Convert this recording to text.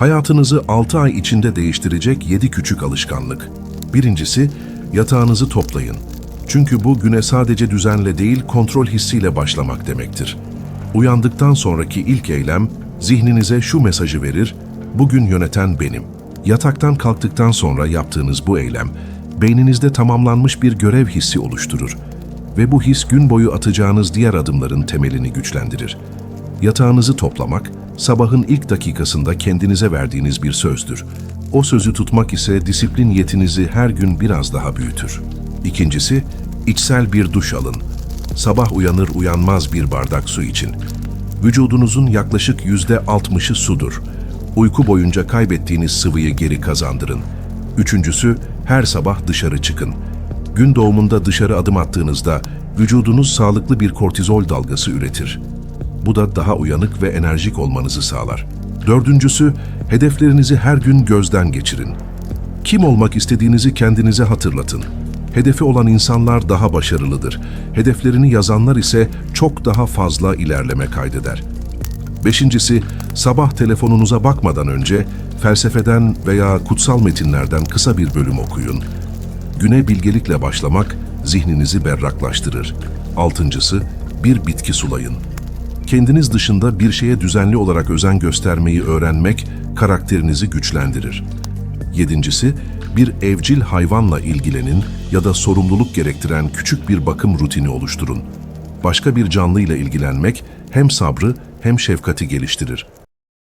Hayatınızı 6 ay içinde değiştirecek 7 küçük alışkanlık. Birincisi, yatağınızı toplayın. Çünkü bu güne sadece düzenle değil, kontrol hissiyle başlamak demektir. Uyandıktan sonraki ilk eylem, zihninize şu mesajı verir, bugün yöneten benim. Yataktan kalktıktan sonra yaptığınız bu eylem, beyninizde tamamlanmış bir görev hissi oluşturur ve bu his gün boyu atacağınız diğer adımların temelini güçlendirir. Yatağınızı toplamak, sabahın ilk dakikasında kendinize verdiğiniz bir sözdür. O sözü tutmak ise disiplin yetinizi her gün biraz daha büyütür. İkincisi, içsel bir duş alın. Sabah uyanır uyanmaz bir bardak su için. Vücudunuzun yaklaşık yüzde altmışı sudur. Uyku boyunca kaybettiğiniz sıvıyı geri kazandırın. Üçüncüsü, her sabah dışarı çıkın. Gün doğumunda dışarı adım attığınızda vücudunuz sağlıklı bir kortizol dalgası üretir. Bu da daha uyanık ve enerjik olmanızı sağlar. Dördüncüsü, hedeflerinizi her gün gözden geçirin. Kim olmak istediğinizi kendinize hatırlatın. Hedefi olan insanlar daha başarılıdır. Hedeflerini yazanlar ise çok daha fazla ilerleme kaydeder. Beşincisi, sabah telefonunuza bakmadan önce felsefeden veya kutsal metinlerden kısa bir bölüm okuyun. Güne bilgelikle başlamak zihninizi berraklaştırır. Altıncısı, bir bitki sulayın. Kendiniz dışında bir şeye düzenli olarak özen göstermeyi öğrenmek karakterinizi güçlendirir. Yedincisi, bir evcil hayvanla ilgilenin ya da sorumluluk gerektiren küçük bir bakım rutini oluşturun. Başka bir canlı ile ilgilenmek hem sabrı hem şefkati geliştirir.